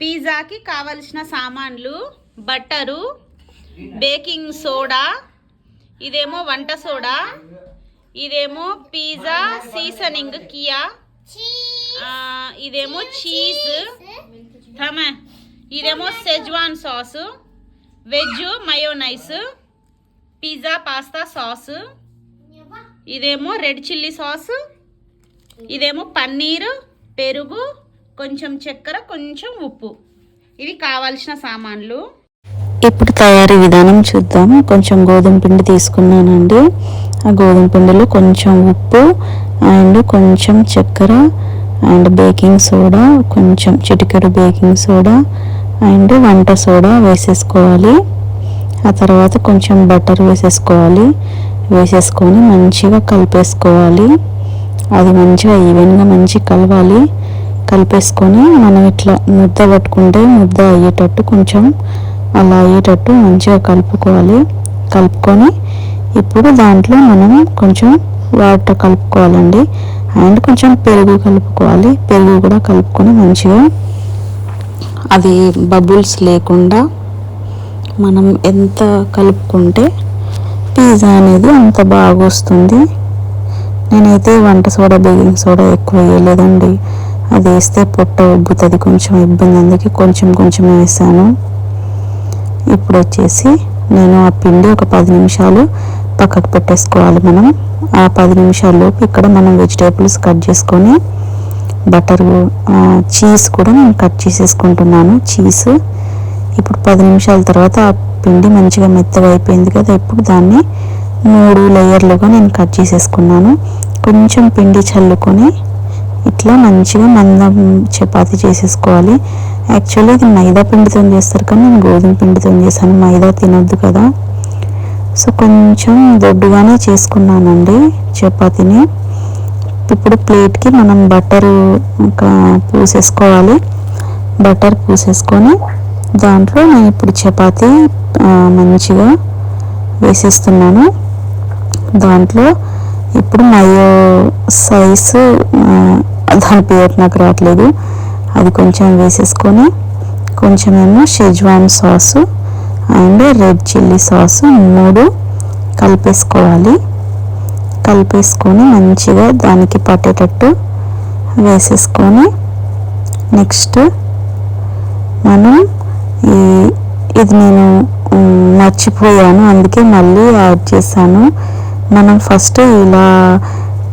పిజ్జాకి కావలసిన సామాన్లు butter baking soda ఇదేమో వంట సోడా ఇదేమో పిజ్జా సీజనింగ్ కియా ఇదేమో చీజ్ తమ ఇదేమో Schezwan sauce veg mayonnaise pizza pasta sauce ఇదేమో రెడ్ చిల్లీ సాస్ ఇదేమో పన్నీరు పెరుగు కొంచెం చక్కెర కొంచెం ఉప్పు. ఇవి కావాల్సిన సామాన్లు. ఇప్పుడు తయారీ విధానం చూద్దాం. కొంచెం గోధుమ పిండి తీసుకున్నానండి. ఆ గోధుమ పిండిలో కొంచెం ఉప్పు అండ్ కొంచెం చక్కెర అండ్ బేకింగ్ సోడా కొంచెం చిటికెడు బేకింగ్ సోడా అండ్ వంట సోడా వేసేసుకోవాలి. ఆ తర్వాత కొంచెం బటర్ వేసేసుకోవాలి. వేసేసుకొని మంచిగా కలిపేసుకోవాలి. అది మంచిగా ఈవెన్గా మంచి కలవాలి. కలిపేసుకొని మనం ఇట్లా ముద్ద పట్టుకుంటే ముద్ద అయ్యేటట్టు కొంచెం అలా అయ్యేటట్టు మంచిగా కలుపుకోవాలి. కలుపుకొని ఇప్పుడు దాంట్లో మనం కొంచెం వాటర్ కలుపుకోవాలండి. అండ్ కొంచెం పెరుగు కలుపుకోవాలి. పెరుగు కూడా కలుపుకొని మంచిగా అది బబుల్స్ లేకుండా మనం ఎంత కలుపుకుంటే పిజ్జా అనేది అంత బాగా వస్తుంది. నేనైతే వంట సోడా బేకింగ్ సోడా ఎక్కువ వేయలేదండి. అది వేస్తే పొట్ట ఉబ్బుతుంది. కొంచెం ఇబ్బంది. అందుకే కొంచెం కొంచెం వేసాను. ఇప్పుడు వచ్చేసి నేను ఆ పిండి ఒక పది నిమిషాలు పక్కకు పెట్టేసుకోవాలి మనం. ఆ పది నిమిషాల్లోపు ఇక్కడ మనం వెజిటేబుల్స్ కట్ చేసుకొని బటర్ చీజ్ కూడా నేను కట్ చేసేసుకుంటున్నాను. చీజ్ ఇప్పుడు పది నిమిషాల తర్వాత ఆ పిండి మంచిగా మెత్తగా అయిపోయింది కదా. ఇప్పుడు దాన్ని మూడు లేయర్లుగా నేను కట్ చేసేసుకున్నాను. కొంచెం పిండి చల్లుకొని ఇట్లా మంచిగా మందం చపాతి చేసేసుకోవాలి. యాక్చువల్లీ ఇది మైదా పిండితో చేస్తారు కానీ నేను గోధుమ పిండితో చేశాను. మైదా తినొద్దు కదా. సో కొంచెం దొడ్డుగానే చేసుకున్నానండి చపాతీని. ఇప్పుడు ప్లేట్కి మనం బటర్ పూసేసుకోవాలి. బటర్ పూసేసుకొని దాంట్లో నేను ఇప్పుడు చపాతీ మంచిగా వేసేస్తున్నాను. దాంట్లో ఇప్పుడు మయో సైజు దాని పేరు నాకు రావట్లేదు. అది కొంచెం వేసేసుకొని కొంచెమేమో Schezwan sauce and red chilli sauce మూడు కలిపేసుకోవాలి. కలిపేసుకొని మంచిగా దానికి పట్టేటట్టు వేసేసుకొని నెక్స్ట్ మనం ఈ ఇది నేను మర్చిపోయాను. అందుకే మళ్ళీ యాడ్ చేశాను. మనం ఫస్ట్ ఇలా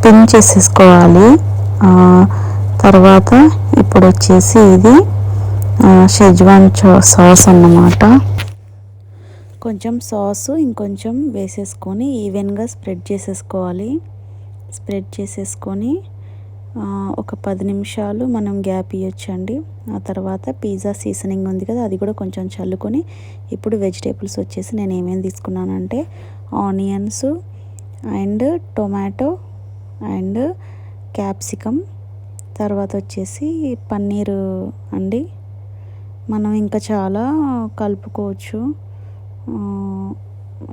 పిన్ చేసేసుకోవాలి తర్వాత ఇప్పుడు వచ్చేసి ఇది షెజ్వాన్ సాస్ అన్నమాట. కొంచెం సాసు ఇంకొంచెం వేసేసుకొని ఈవెన్గా స్ప్రెడ్ చేసేసుకోవాలి. స్ప్రెడ్ చేసేసుకొని ఒక పది నిమిషాలు మనం గ్యాప్ ఇవ్వచ్చండి ఆ తర్వాత పిజ్జా సీజనింగ్ ఉంది కదా అది కూడా కొంచెం చల్లుకొని ఇప్పుడు వెజిటేబుల్స్ వచ్చేసి నేను ఏమేమి తీసుకున్నానంటే onions and tomato and capsicum తర్వాత వచ్చేసి పన్నీరు అండి. మనం ఇంకా చాలా కలుపుకోవచ్చు.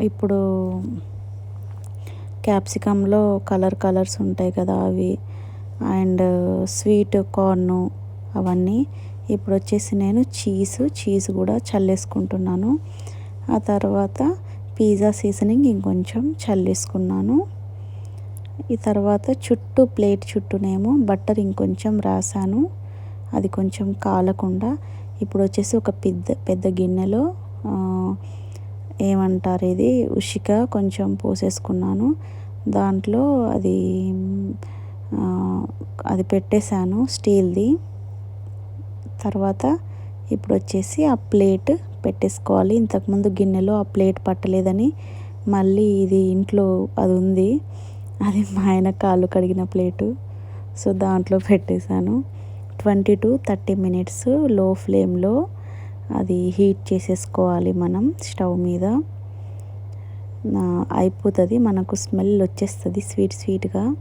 ఇప్పుడు క్యాప్సికంలో కలర్ కలర్స్ ఉంటాయి కదా అవి. అండ్ స్వీట్ కార్ను అవన్నీ. ఇప్పుడు వచ్చేసి నేను చీజ్ చీజ్ కూడా చల్లేసుకుంటున్నాను. ఆ తర్వాత పిజ్జా సీజనింగ్ ఇంకొంచెం చల్లేసుకున్నాను. ఈ తర్వాత చుట్టూ ప్లేట్ చుట్టూనేమో బట్టర్ ఇంకొంచెం రాసాను. అది కొంచెం కాలకుండా ఇప్పుడు వచ్చేసి ఒక పెద్ద పెద్ద గిన్నెలో ఏమంటారు ఇది ఉషిక కొంచెం పోసేసుకున్నాను. దాంట్లో అది అది పెట్టేశాను స్టీల్ది. తర్వాత ఇప్పుడు వచ్చేసి ఆ ప్లేట్ పెట్టేసుకోవాలి. ఇంతకుముందు గిన్నెలో ఆ ప్లేట్ పట్టలేదని మళ్ళీ ఇది ఇంట్లో అది ఉంది. అది మా ఆయన కాళ్ళు కడిగిన ప్లేటు. సో దాంట్లో పెట్టేశాను. ట్వంటీ టు థర్టీ మినిట్స్లో ఫ్లేమ్లో అది హీట్ చేసేసుకోవాలి మనం స్టవ్ మీద. అయిపోతుంది. మనకు స్మెల్ వచ్చేస్తుంది స్వీట్ స్వీట్గా.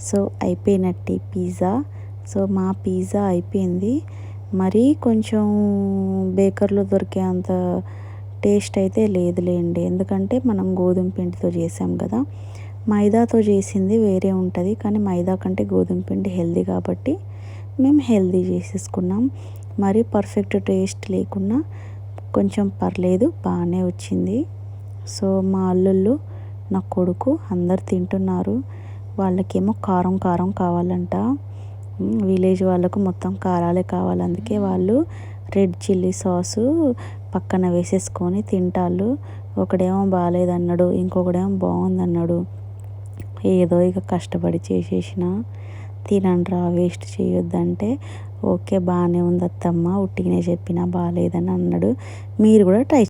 సో అయిపోయినట్టే పిజ్జా. సో మా పిజ్జా అయిపోయింది. మరీ కొంచెం బేకర్లో దొరికే అంత టేస్ట్ అయితే లేదులేండి. ఎందుకంటే మనం గోధుమ పిండితో చేసాం కదా. మైదాతో చేసింది వేరే ఉంటుంది కానీ మైదా కంటే గోధుమ పిండి హెల్దీ కాబట్టి మేము హెల్దీ చేసేసుకున్నాం. మరి పర్ఫెక్ట్ టేస్ట్ లేకున్నా కొంచెం పర్లేదు బాగానే వచ్చింది. సో మా అల్లుళ్ళు నా కొడుకు అందరు తింటున్నారు. వాళ్ళకేమో కారం కారం కావాలంట. విలేజ్ వాళ్ళకు మొత్తం కారాలే కావాలి. అందుకే వాళ్ళు రెడ్ చిల్లీ సాసు పక్కన వేసేసుకొని తింటాళ్ళు. ఒకడేమో బాగాలేదన్నాడు ఇంకొకడేమో బాగుందన్నాడు ఏదో ఇక కష్టపడి చేసేసిన తినండ్రా వేస్ట్ చేయొద్దంటే. ఓకే బాగానే ఉంది అత్తమ్మ ఉట్టిగానే చెప్పినా బాగాలేదని అన్నాడు. మీరు కూడా ట్రై